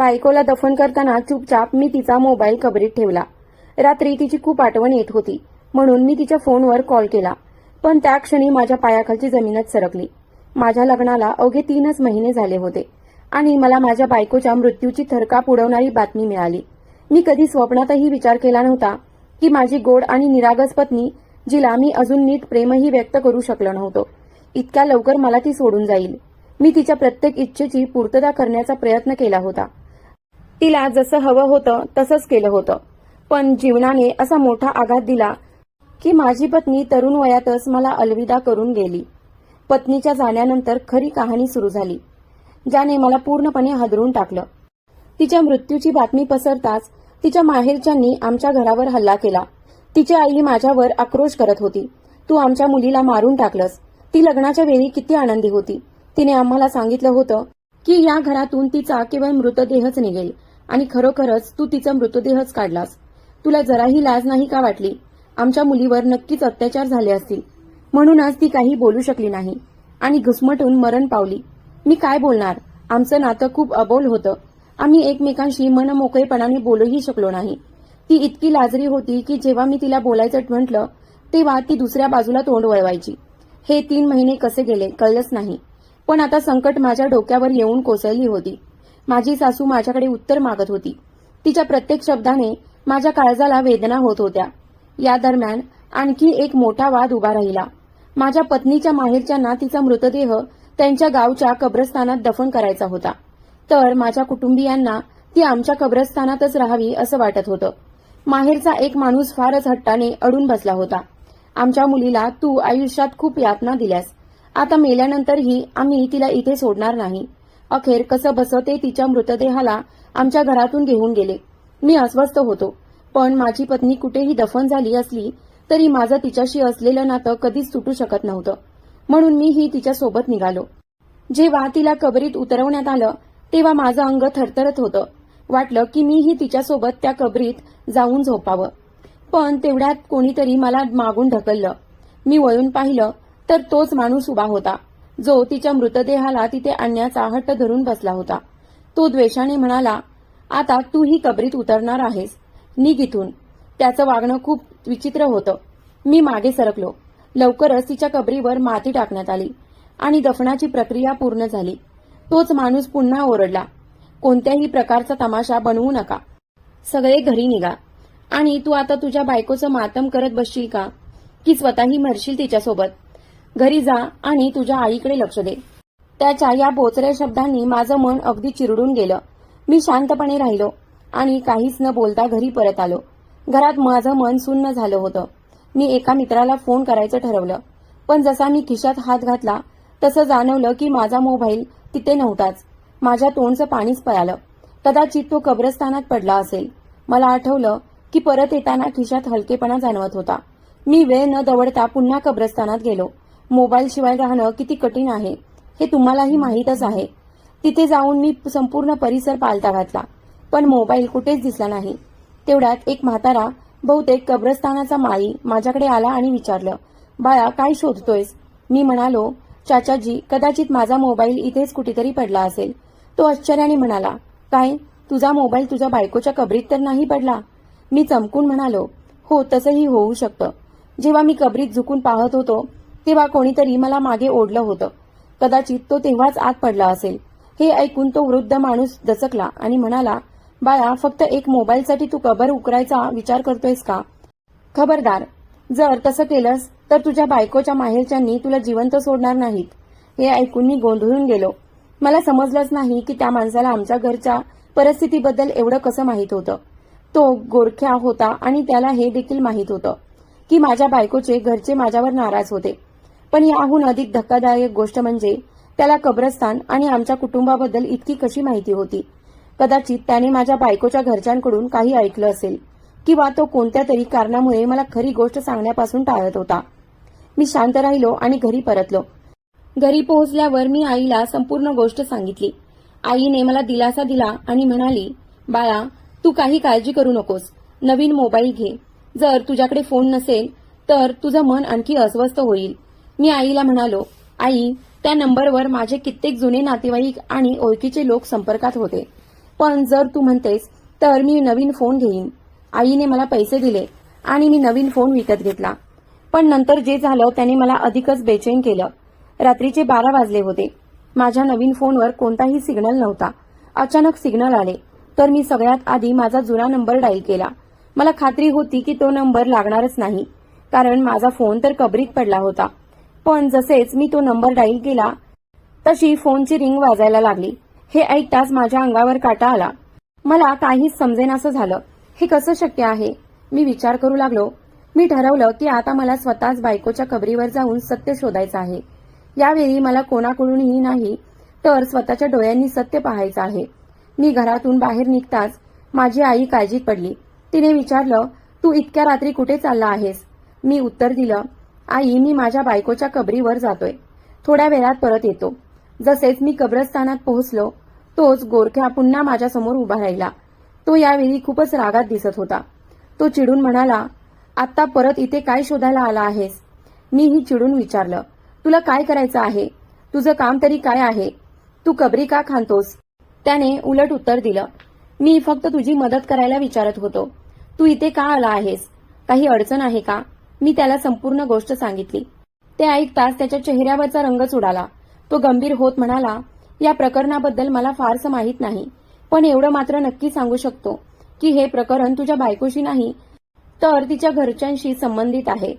बायकोला दफन करताना चुपचाप मी तिचा मोबाईल कबरीत ठेवला. रात्री तिची खूप आठवण येत होती म्हणून मी तिच्या फोनवर कॉल केला. पण त्या क्षणी माझ्या पायाखालची जमीनच सरकली. माझ्या लग्नाला अवघे तीनच महिने झाले होते आणि मला माझ्या बायकोच्या मृत्यूची थरकाप उडवणारी बातमी मिळाली. मी कधी स्वप्नातही विचार केला नव्हता की माझी गोड आणि निरागस पत्नी जिला मी अजून नीट प्रेमही व्यक्त करू शकलो नव्हतो. इतक्या लवकर मला ती सोडून जाईल. मी तिच्या प्रत्येक इच्छेची पूर्तता करण्याचा प्रयत्न केला होता. तिला जसं हवं होतं तसंच केलं होतं. पण जीवनाने असा मोठा आघात दिला की माझी पत्नी तरुण वयातच मला अलविदा करून गेली. पत्नीच्या जाण्यानंतर खरी कहाणी सुरू झाली ज्याने मला पूर्णपणे हादरून टाकलं. तिच्या मृत्यूची बातमी पसरताच तिच्या माहेरच्यांनी आमच्या घरावर हल्ला केला. तिची आई माझ्यावर आक्रोश करत होती. तू आमच्या मुलीला मारून टाकलंस. ती लग्नाच्या वेळी किती आनंदी होती. तिने आम्हाला सांगितलं होतं की या घरातून तिचा केवळ मृतदेहच निघेल. आणि खरोखरच तू तिचा मृतदेहच काढलास. तुला जराही लाज नाही का वाटली? आमच्या मुलीवर नक्कीच अत्याचार झाले असतील. म्हणूनच ती काही बोलू शकली नाही. आणि घुसमटून मरण पावली. मी काय बोलणार? आमचं नातं खूप अबोल होतं. आम्ही एकमेकांशी मनमोकळेपणाने बोलूही शकलो नाही. ती इतकी लाजरी होती की जेव्हा मी तिला बोलायचं म्हटलं तेव्हा ती दुसऱ्या बाजूला तोंड वळवायची. हे तीन महिने कसे गेले कळलंच नाही. पण आता संकट माझ्या डोक्यावर येऊन कोसळली होती. माझी सासू माझ्याकडे उत्तर मागत होती. तिच्या प्रत्येक शब्दाने माझ्या काळजाला वेदना होत होत्या. या दरम्यान आणखी एक मोठा वाद उभा राहिला. माझ्या पत्नीच्या माहेरच्यांना तिचा मृतदेह त्यांच्या गावच्या कब्रस्तानात दफन करायचा होता. तर माझ्या कुटुंबियांना ती आमच्या कब्रस्तानातच राहावी असं वाटत होतं. माहेरचा एक माणूस फारच हट्टाने अडून बसला होता. आमच्या मुलीला तू आयुष्यात खूप यातना दिल्यास. आता मेल्यानंतरही आम्ही तिला इथे सोडणार नाही. अखेर कसं बसं ते तिच्या मृतदेहाला आमच्या घरातून घेऊन गेले. मी अस्वस्थ होतो. पण माझी पत्नी कुठेही दफन झाली असली तरी माझं तिच्याशी असलेलं नातं कधीच सुटू शकत नव्हतं. म्हणून मीही तिच्या सोबत निघालो. जेव्हा तिला कबरीत उतरवण्यात आलं तेव्हा माझं अंग थरथरत होतं. वाटलं की मीही तिच्यासोबत त्या कबरीत जाऊन झोपावं. पण तेवढ्यात कोणीतरी मला मागून ढकललं. मी वळून पाहिलं तर तोच माणूस उभा होता. जो तिच्या मृतदेहाला तिथे आणण्याचा हट्ट धरून बसला होता. तो द्वेषाने म्हणाला आता तू ही कबरीत उतरणार आहेस. निघ इथून. त्याचं वागणं खूप विचित्र होतं. मी मागे सरकलो. लवकरच तिच्या कबरीवर माती टाकण्यात आली आणि दफनाची प्रक्रिया पूर्ण झाली. तोच माणूस पुन्हा ओरडला कोणत्याही प्रकारचा तमाशा बनवू नका. सगळे घरी निघा. आणि तू आता तुझ्या बायकोचं मातम करत बसशील का? की स्वतःही मरशील तिच्यासोबत? घरी जा आणि तुझ्या आईकडे लक्ष दे. त्याच्या या बोचऱ्या शब्दांनी माझं मन अगदी चिरडून गेलं. मी शांतपणे राहिलो आणि काहीच न बोलता घरी परत आलो. घरात माझं मन सुन्न झालं होतं. मी एका मित्राला फोन करायचं ठरवलं. पण जसा मी खिशात हात घातला तसं जाणवलं की माझा मोबाईल तिथे नव्हताच. माझ्या तोंडचं पाणीच पळालं. कदाचित तो कब्रस्तानात पडला असेल. मला आठवलं की परत येताना खिशात हलकेपणा जाणवत होता. मी वेळ न दवडता पुन्हा कब्रस्तानात गेलो. मोबाईल शिवाय राहणं किती कठीण आहे हे तुम्हालाही माहीतच आहे. तिथे जाऊन मी संपूर्ण परिसर पालता घातला पण मोबाईल कुठेच दिसला नाही. तेवढ्यात एक म्हातारा बहुतेक कब्रस्तानाचा माळी माझ्याकडे आला आणि विचारलं बाळा काय शोधतोयस? मी म्हणालो चाचाजी कदाचित माझा मोबाईल इथेच कुठेतरी पडला असेल. तो आश्चर्याने म्हणाला काय? तुझा मोबाईल तुझ्या बायकोच्या कबरीत तर नाही पडला? मी चमकून म्हणालो हो तसंही होऊ शकतं. जेव्हा मी कबरीत झुकून पाहत होतो तेव्हा कोणीतरी मला मागे ओढलं होतं. कदाचित तो तेव्हाच आत पडला असेल. हे ऐकून तो वृद्ध माणूस दचकला आणि म्हणाला बाळा फक्त एक मोबाईलसाठी तू कबर उकरायचा विचार करतोयस का? खबरदार जर तसं केलंस तर तुझ्या बायकोच्या माहेरच्यांनी तुला जिवंत सोडणार नाहीत. हे ऐकून मी गोंधळून गेलो. मला समजलंच नाही की त्या माणसाला आमच्या घरच्या परिस्थितीबद्दल एवढं कसं माहीत होतं. तो गोरख्या होता आणि त्याला हे देखील माहीत होतं की माझ्या बायकोचे घरचे माझ्यावर नाराज होते. पण याहून अधिक धक्कादायक गोष्ट म्हणजे त्याला कब्रस्तान आणि आमच्या कुटुंबाबद्दल इतकी कशी माहिती होती? कदाचित त्याने माझ्या बायकोच्या घरच्यांकडून काही ऐकलं असेल किंवा तो कोणत्या तरी कारणामुळे मला खरी गोष्ट सांगण्यापासून टाळत होता. मी शांत राहिलो आणि घरी परतलो. घरी पोहोचल्यावर मी आईला संपूर्ण गोष्ट सांगितली. आईने मला दिलासा दिला आणि म्हणाली बाळा तू काही काळजी करू नकोस. नवीन मोबाईल घे. जर तुझ्याकडे फोन नसेल तर तुझं मन आणखी अस्वस्थ होईल. मी आईला म्हणालो आई त्या नंबरवर माझे कित्येक जुने नातेवाईक आणि ओळखीचे लोक संपर्कात होते. पण जर तू म्हणतेस तर मी नवीन फोन घेईन. आईने मला पैसे दिले आणि मी नवीन फोन विकत घेतला. पण नंतर जे झालं त्याने मला अधिकच बेचैन केलं. रात्रीचे बारा वाजले होते. माझ्या नवीन फोनवर कोणताही सिग्नल नव्हता. अचानक सिग्नल आले. तर मी सगळ्यात आधी माझा जुना नंबर डायल केला. मला खात्री होती की तो नंबर लागणारच नाही. कारण माझा फोन तर कबरीत पडला होता. पण जसेच मी तो नंबर डाईल केला तशी फोनची रिंग वाजायला लागली. हे ऐकताच माझ्या अंगावर काटा आला. मला काहीच समजेनासं झालं. हे कसं शक्य आहे? मी विचार करू लागलो. मी ठरवलं की आता मला स्वतःच बायकोच्या कबरीवर जाऊन सत्य शोधायचं आहे. यावेळी मला कोणाकडूनही नाही तर स्वतःच्या डोळ्यांनी सत्य पाहायचं आहे. मी घरातून बाहेर निघताच माझी आई काळजीत पडली. तिने विचारलं तू इतक्या रात्री कुठे चालला आहेस? मी उत्तर दिलं आई मी माझ्या बायकोच्या कबरीवर जातोय. थोड्या वेळात परत येतो. जसेच मी कब्रस्तानात पोहोचलो तोच गोरख्या पुन्हा माझ्यासमोर उभा राहिला. तो यावेळी खूपच रागात दिसत होता. तो चिडून म्हणाला आत्ता परत इथे काय शोधायला आला आहेस? मीही चिडून विचारलं तुला काय करायचं आहे? तुझं काम तरी काय आहे? तू कबरी का खांतोस? त्याने उलट उत्तर दिलं मी फक्त तुझी मदत करायला विचारत होतो. तू इथे का आला आहेस? काही अडचण आहे का? मी त्याला संपूर्ण गोष्ट सांगितली. ते ऐकताच त्याच्या चेहऱ्यावरचा रंगच उडाला तो गंभीर होत म्हणाला या प्रकरणाबद्दल मला फारसं माहीत नाही पण एवढं मात्र नक्की सांगू शकतो की हे प्रकरण तुझ्या बायकोशी नाही तर तिच्या घरच्यांशी संबंधित आहे.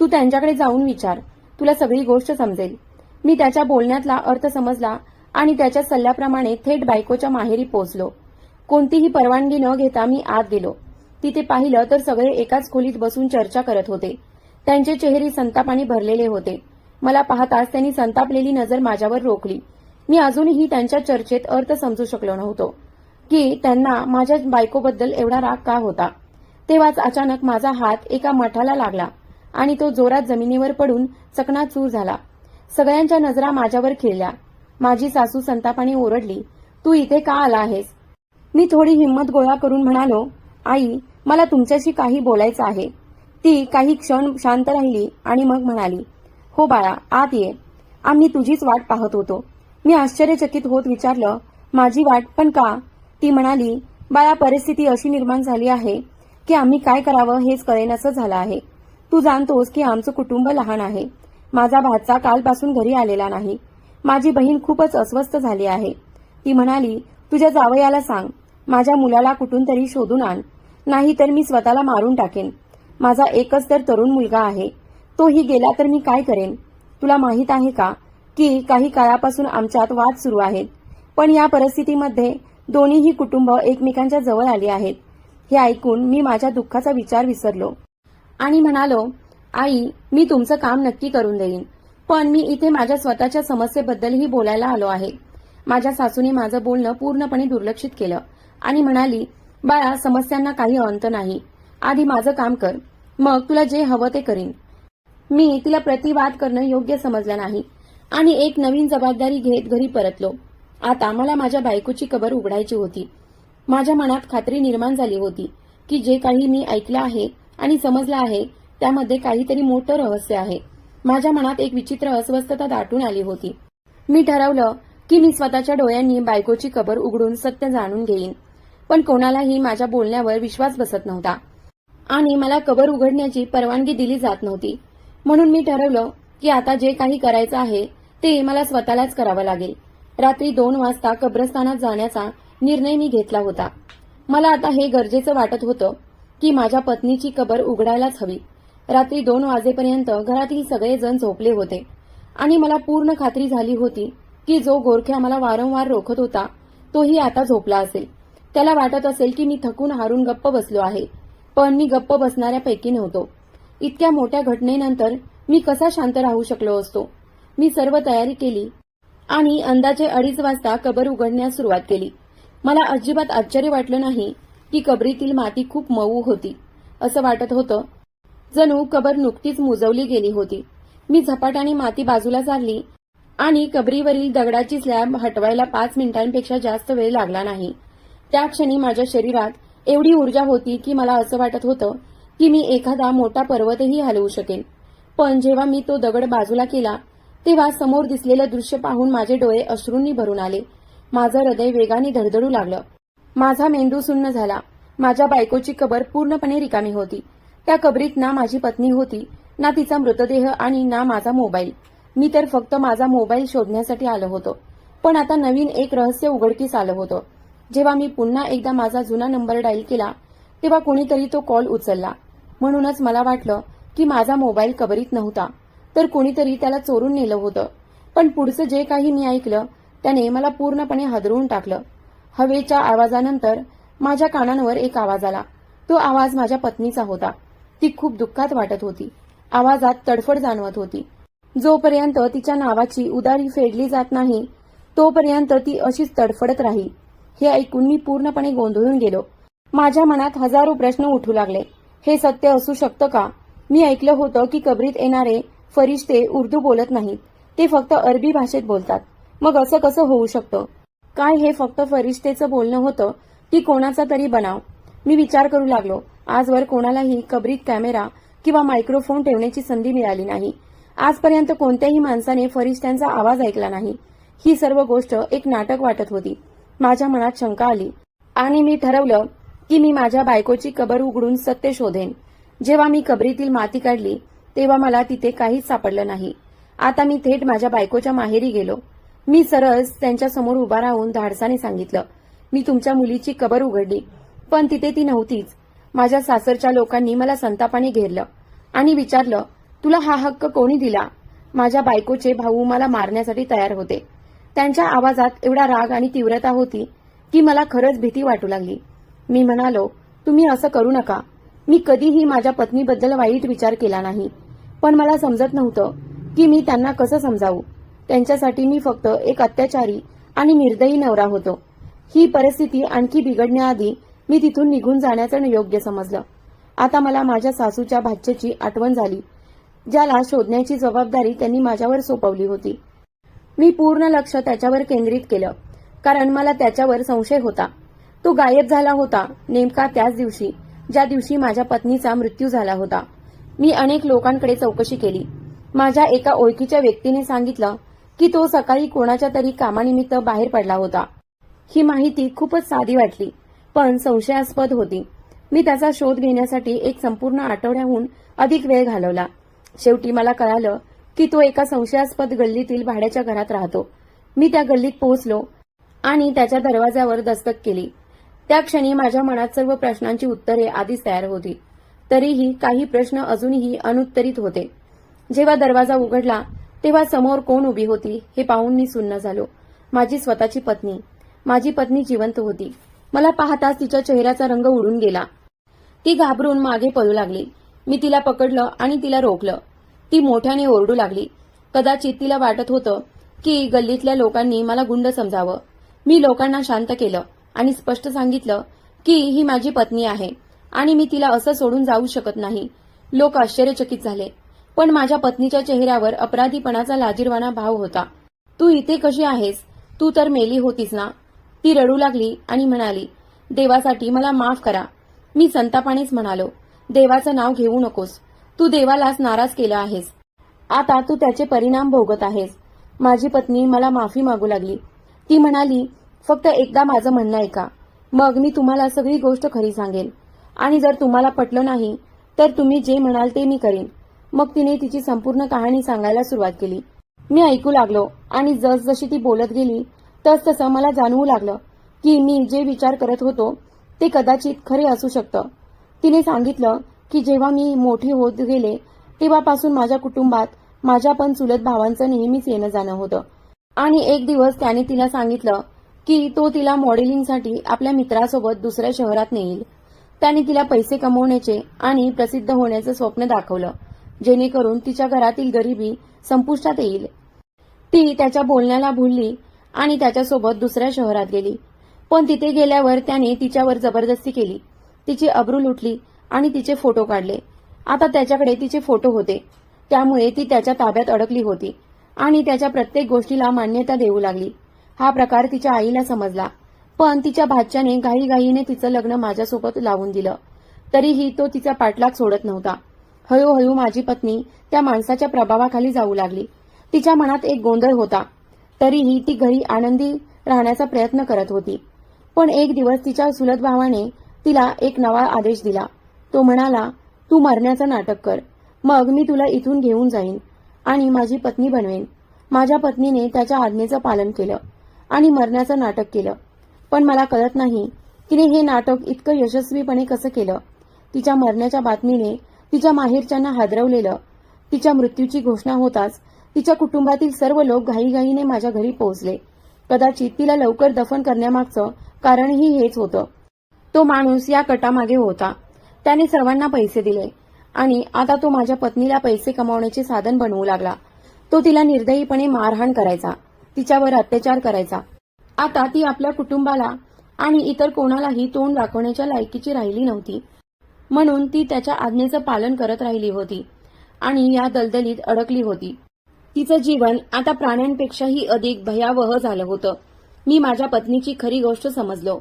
तू त्यांच्याकडे जाऊन विचार. तुला सगळी गोष्ट समजेल. मी त्याच्या बोलण्यातला अर्थ समजला आणि त्याच्या सल्ल्याप्रमाणे थेट बायकोच्या माहेरी पोचलो कोणतीही परवानगी न घेता मी आत गेलो. तिथे पाहिलं तर सगळे एकाच खोलीत बसून चर्चा करत होते. त्यांचे चेहरे संतापाने भरलेले होते. मला पाहताच त्यांनी संतापलेली नजर माझ्यावर रोखली. मी अजूनही त्यांच्या चर्चेत अर्थ समजू शकलो नव्हतो. की त्यांना माझ्या बायकोबद्दल एवढा राग का होता? तेव्हाच अचानक माझा हात एका मठाला लागला आणि तो जोरात जमिनीवर पडून चकनाचूर झाला. सगळ्यांच्या नजरा माझ्यावर खिळल्या. माझी सासू संतापाने ओरडली तू इथे का आला आहेस? मी थोडी हिंमत गोळा करून म्हणालो आई मला तुमच्याशी काही बोलायचं आहे. ती काही क्षण शांत राहिली आणि मग म्हणाली हो बाळा आत ये. आम्ही तुझीच वाट पाहत होतो. मी आश्चर्यचकित होत विचारलं माझी वाट पण का? ती म्हणाली बाळा परिस्थिती अशी निर्माण झाली आहे की आम्ही काय करावं हेच कळेनसं झालं आहे. तू जाणतोस की आमचं कुटुंब लहान आहे. माझा भाचा कालपासून घरी आलेला नाही. माझी बहीण खूपच अस्वस्थ झाली आहे. ती म्हणाली तुझ्या जावयाला सांग. माझ्या मुलाला कुठून तरी शोधून आण. नाही तर मी स्वतःला मारून टाकेन. माझा एकच तर तरुण मुलगा आहे. तोही गेला तर मी काय करेन? तुला माहीत आहे का की काही काळापासून आमच्यात वाद सुरू आहेत. पण या परिस्थितीमध्ये दोन्हीही कुटुंब एकमेकांच्या जवळ आली आहेत. हे ऐकून मी माझ्या दुःखाचा विचार विसरलो. आणि म्हणालो आई मी तुमचं काम नक्की करून देईन. पण मी इथे माझ्या स्वतःच्या समस्येबद्दलही बोलायला आलो आहे. माझ्या सासूने माझं बोलणं पूर्णपणे दुर्लक्षित केलं आणि म्हणाली बाळा समस्यांना काही अंत नाही. आधी माझं काम कर. मग तुला जे हवं ते करीन. मी तिला प्रतिवाद करणं योग्य समजलं नाही. आणि एक नवीन जबाबदारी घेत घरी परतलो. आता मला माझ्या बायकोची कबर उघडायची होती. माझ्या मनात खात्री निर्माण झाली होती की जे काही मी ऐकलं आहे आणि समजलं आहे त्यामध्ये काहीतरी मोठं रहस्य आहे. माझ्या मनात एक विचित्र अस्वस्थता दाटून आली होती. मी ठरवलं की मी स्वतःच्या डोळ्यांनी बायकोची कबर उघडून सत्य जाणून घेईन. पण कोणालाही माझ्या बोलण्यावर विश्वास बसत नव्हता. आणि मला कबर उघडण्याची परवानगी दिली जात नव्हती. म्हणून मी ठरवलं की आता जे काही करायचं आहे ते मला स्वतःलाच करावं लागेल. रात्री दोन वाजता कब्रस्तानात जाण्याचा निर्णय मी घेतला होता. मला आता हे गरजेचं वाटत होतं की माझ्या पत्नीची कबर उघडायलाच हवी. रात्री दोन वाजेपर्यंत घरातील सगळेजण झोपले होते. आणि मला पूर्ण खात्री झाली होती की जो गोरख्या मला वारंवार रोखत होता तोही आता झोपला असेल. त्याला वाटत असेल की मी थकून हारून गप्प बसलो आहे. पण मी गप्प बसणाऱ्यापैकी नव्हतो. इतक्या मोठ्या घटनेनंतर मी कसा शांत राहू शकलो असतो? मी सर्व तयारी केली आणि अंदाजे अडीच वाजता कबर उघडण्यास सुरुवात केली. मला अजिबात आश्चर्य वाटलं नाही की कबरीतील माती खूप मऊ होती. असं वाटत होतं जणू कबर नुकतीच मुजवली गेली होती. मी झपाट्याने माती बाजूला चालली आणि कबरीवरील दगडाची स्लॅब हटवायला पाच मिनिटांपेक्षा जास्त वेळ लागला नाही. त्या क्षणी माझ्या शरीरात एवढी ऊर्जा होती की मला असं वाटत होतं की मी एखादा मोठा पर्वतही हलवू शकेन. पण जेव्हा मी तो दगड बाजूला केला तेव्हा समोर दिसलेलं दृश्य पाहून माझे डोळे अश्रूंनी भरून आले. माझं हृदय वेगाने धडधडू लागलं. माझा मेंदू सुन्न झाला. माझ्या बायकोची कबर पूर्णपणे रिकामी होती. त्या कबरीत ना माझी पत्नी होती ना तिचा मृतदेह आणि ना माझा मोबाईल. मी तर फक्त माझा मोबाईल शोधण्यासाठी आलो होतो. पण आता नवीन एक रहस्य उघडकीस आलं होतं. जेव्हा मी पुन्हा एकदा माझा जुना नंबर डायल केला तेव्हा कोणीतरी तो कॉल उचलला. म्हणूनच मला वाटलं की माझा मोबाईल कबरीत नव्हता तर कोणीतरी त्याला चोरून नेलं होतं. पण पुढचं जे काही मी ऐकलं त्याने मला पूर्णपणे हदरवून टाकलं. हवेच्या आवाजानंतर माझ्या कानांवर एक आवाज आला. तो आवाज माझ्या पत्नीचा होता. ती खूप दुःखात वाटत होती. आवाजात तडफड जाणवत होती. जोपर्यंत तिच्या नावाची उदारी फेडली जात नाही तोपर्यंत ती अशीच तडफडत राहील हे ऐकून मी पूर्णपणे गोंधळून गेलो. माझ्या मनात हजारो प्रश्न उठू लागले. हे सत्य असू शकतं का? मी ऐकलं होतं की कबरीत येणारे फरिश्ते उर्दू बोलत नाहीत. ते फक्त अरबी भाषेत बोलतात. मग असं कसं होऊ शकतं? काय हे फक्त फरिश्तेचं बोलणं होतं? की कोणाचा तरी बनाव? मी विचार करू लागलो. आजवर कोणालाही कबरीत कॅमेरा किंवा मायक्रोफोन ठेवण्याची संधी मिळाली नाही. आजपर्यंत कोणत्याही माणसाने फरिश्त्यांचा आवाज ऐकला नाही. ही सर्व गोष्ट एक नाटक वाटत होती. माझ्या मनात शंका आली. आणि मी ठरवलं की मी माझ्या बायकोची कबर उघडून सत्य शोधेन. जेव्हा मी कबरीतील माती काढली तेव्हा मला तिथे काहीच सापडलं नाही. आता मी थेट माझ्या बायकोच्या माहेरी गेलो. मी सरस त्यांच्यासमोर उभा राहून धाडसाने सांगितलं मी तुमच्या मुलीची कबर उघडली पण तिथे ती नव्हतीच. माझ्या सासरच्या लोकांनी मला संतापाने घेरलं. आणि विचारलं तुला हा हक्क कोणी दिला? माझ्या बायकोचे भाऊ मला मारण्यासाठी तयार होते. त्यांच्या आवाजात एवढा राग आणि तीव्रता होती की मला खरंच भीती वाटू लागली. मी म्हणालो तुम्ही असं करू नका. मी कधीही माझ्या पत्नीबद्दल वाईट विचार केला नाही. पण मला समजत नव्हतं की मी त्यांना कसं समजावू. त्यांच्यासाठी मी फक्त एक अत्याचारी आणि निर्दयी नवरा होतो. ही परिस्थिती आणखी बिघडण्याआधी मी तिथून निघून जाण्याचं योग्य समजलं. आता मला माझ्या सासूच्या भाच्याची आठवण झाली ज्याला शोधण्याची जबाबदारी त्यांनी माझ्यावर सोपवली होती. मी पूर्ण लक्ष त्याच्यावर केंद्रित केलं. कारण मला त्याच्यावर संशय होता. तो गायब झाला होता नेमका त्याच दिवशी ज्या दिवशी माझ्या पत्नीचा मृत्यू झाला होता. मी अनेक लोकांकडे चौकशी केली. माझ्या एका ओळखीच्या व्यक्तीने सांगितलं की तो सकाळी कोणाच्या तरी कामानिमित्त बाहेर पडला होता. ही माहिती खूपच साधी वाटली पण संशयास्पद होती. मी त्याचा शोध घेण्यासाठी एक संपूर्ण आठवड्याहून अधिक वेळ घालवला. शेवटी मला कळालं की तो एका संशयास्पद गल्लीतील भाड्याच्या घरात राहतो. मी त्या गल्लीत पोहोचलो आणि त्याच्या दरवाजावर दस्तक केली. त्या क्षणी माझ्या मनात सर्व प्रश्नांची उत्तरे आधीच तयार होती. तरीही काही प्रश्न अजूनही अनुत्तरित होते. जेव्हा दरवाजा उघडला तेव्हा समोर कोण उभी होती हे पाहून मी सुन्न झालो. माझी स्वतःची पत्नी. माझी पत्नी जिवंत होती. मला पाहताच तिच्या चेहऱ्याचा रंग उडून गेला. ती घाबरून मागे पळू लागली. मी तिला पकडलं आणि तिला रोखलं. ती मोठ्याने ओरडू लागली. कदाचित तिला वाटत होतं की गल्लीतल्या लोकांनी मला गुंड समजावं. मी लोकांना शांत केलं आणि स्पष्ट सांगितलं की ही माझी पत्नी आहे आणि मी तिला असं सोडून जाऊ शकत नाही. लोक आश्चर्यचकित झाले. पण माझ्या पत्नीच्या चेहऱ्यावर अपराधीपणाचा लाजीरवाना भाव होता. तू इथे कशी आहेस? तू तर मेली होतीस ना? ती रडू लागली आणि म्हणाली देवासाठी मला माफ करा. मी संतापानेच म्हणालो. देवाचं नाव घेऊ नकोस. तू देवालाच नाराज केलं आहेस. आता तू त्याचे परिणाम भोगत आहेस. माझी पत्नी मला माफी मागू लागली. ती म्हणाली फक्त एकदा माझं म्हणणं ऐका. मग मी तुम्हाला सगळी गोष्ट खरी सांगेन. आणि जर तुम्हाला पटलं नाही तर तुम्ही जे म्हणाल ते मी करीन. मग तिने तिची संपूर्ण कहाणी सांगायला सुरुवात केली. मी ऐकू लागलो आणि जसजशी ती बोलत गेली तस तसं मला जाणवू लागलं की मी जे विचार करत होतो ते कदाचित खरे असू शकतं. तिने सांगितलं की जेव्हा मी मोठी होत गेले तेव्हापासून माझ्या कुटुंबात माझ्या पण चुलत भावांचं नेहमीच येणं जाणं होतं. आणि एक दिवस त्याने तिला सांगितलं की तो तिला मॉडेलिंगसाठी आपल्या मित्रासोबत दुसऱ्या शहरात नेईल. त्याने तिला पैसे कमवण्याचे आणि प्रसिद्ध होण्याचं स्वप्न दाखवलं जेणेकरून तिच्या घरातील गरिबी संपुष्टात येईल. ती त्याच्या बोलण्याला भुलली आणि त्याच्यासोबत दुसऱ्या शहरात गेली. पण तिथे गेल्यावर त्याने तिच्यावर जबरदस्ती केली. तिची अब्रू लुटली आणि तिचे फोटो काढले. आता त्याच्याकडे तिचे फोटो होते. त्यामुळे ती त्याच्या ताब्यात अडकली होती आणि त्याच्या प्रत्येक गोष्टीला मान्यता देऊ लागली. हा प्रकार तिच्या आईला समजला. पण तिच्या भाच्याने घाईघाईने तिचं लग्न माझ्यासोबत लावून दिलं. तरीही तो तिचा पाठलाग सोडत नव्हता. हळूहळू माझी पत्नी त्या माणसाच्या प्रभावाखाली जाऊ लागली. तिच्या मनात एक गोंधळ होता. तरीही ती घरी आनंदी राहण्याचा प्रयत्न करत होती. पण एक दिवस तिच्या सुलत भावाने तिला एक नवा आदेश दिला. तो म्हणाला तू मरण्याचं नाटक कर. मग मी तुला इथून घेऊन जाईन आणि माझी पत्नी बनवेन. माझ्या पत्नीने त्याच्या आज्ञेचं पालन केलं आणि मरण्याचं नाटक केलं. पण मला कळत नाही तिने हे नाटक इतकं यशस्वीपणे कसं केलं? तिच्या मरण्याच्या बातमीने तिच्या माहेरच्यांना हादरवलेलं तिच्या मृत्यूची घोषणा होताच तिच्या कुटुंबातील सर्व लोक घाईघाईने माझ्या घरी पोहोचले. कदाचित तिला लवकर दफन करण्यामागचं कारणही हेच होतं. तो माणूस या कटामागे होता. त्याने सर्वांना पैसे दिले. आणि आता तो माझ्या पत्नीला पैसे कमावण्याचे साधन बनवू लागला. तो तिला निर्दयीपणे मारहाण करायचा. तिच्यावर अत्याचार करायचा. आता ती आपल्या कुटुंबाला आणि इतर कोणालाही तोंड दाखवण्याच्या लायकीची राहिली नव्हती. म्हणून ती त्याच्या आज्ञेचं पालन करत राहिली होती आणि या दलदलीत अडकली होती. तिचं जीवन आता प्राण्यांपेक्षाही अधिक भयावह झालं होतं. मी माझ्या पत्नीची खरी गोष्ट समजलो.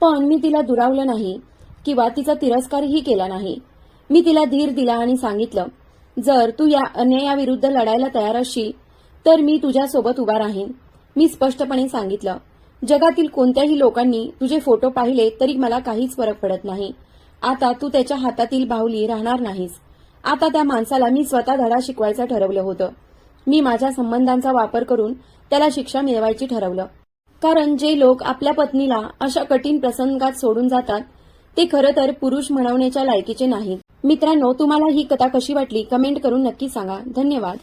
पण मी तिला दुरावलं नाही. किंवा तिचा तिरस्कारही केला नाही. मी तिला धीर दिला आणि सांगितलं जर तू या अन्यायाविरुद्ध लढायला तयार असशील तर मी तुझ्यासोबत उभा राहीन. मी स्पष्टपणे सांगितलं जगातील कोणत्याही लोकांनी तुझे फोटो पाहिले तरी मला काहीच फरक पडत नाही. आता तू त्याच्या हातातील बाहुली राहणार नाहीस. आता त्या माणसाला मी स्वतः धडा शिकवायचं ठरवलं होतं. मी माझ्या संबंधांचा वापर करून त्याला शिक्षा मिळवायची ठरवलं. कारण जे लोक आपल्या पत्नीला अशा कठीण प्रसंगात सोडून जातात ते खरं तर पुरुष म्हणवण्याच्या लायकीचे नाहीत. मित्रांनो तुम्हाला ही कथा कशी वाटली कमेंट करून नक्की सांगा. धन्यवाद.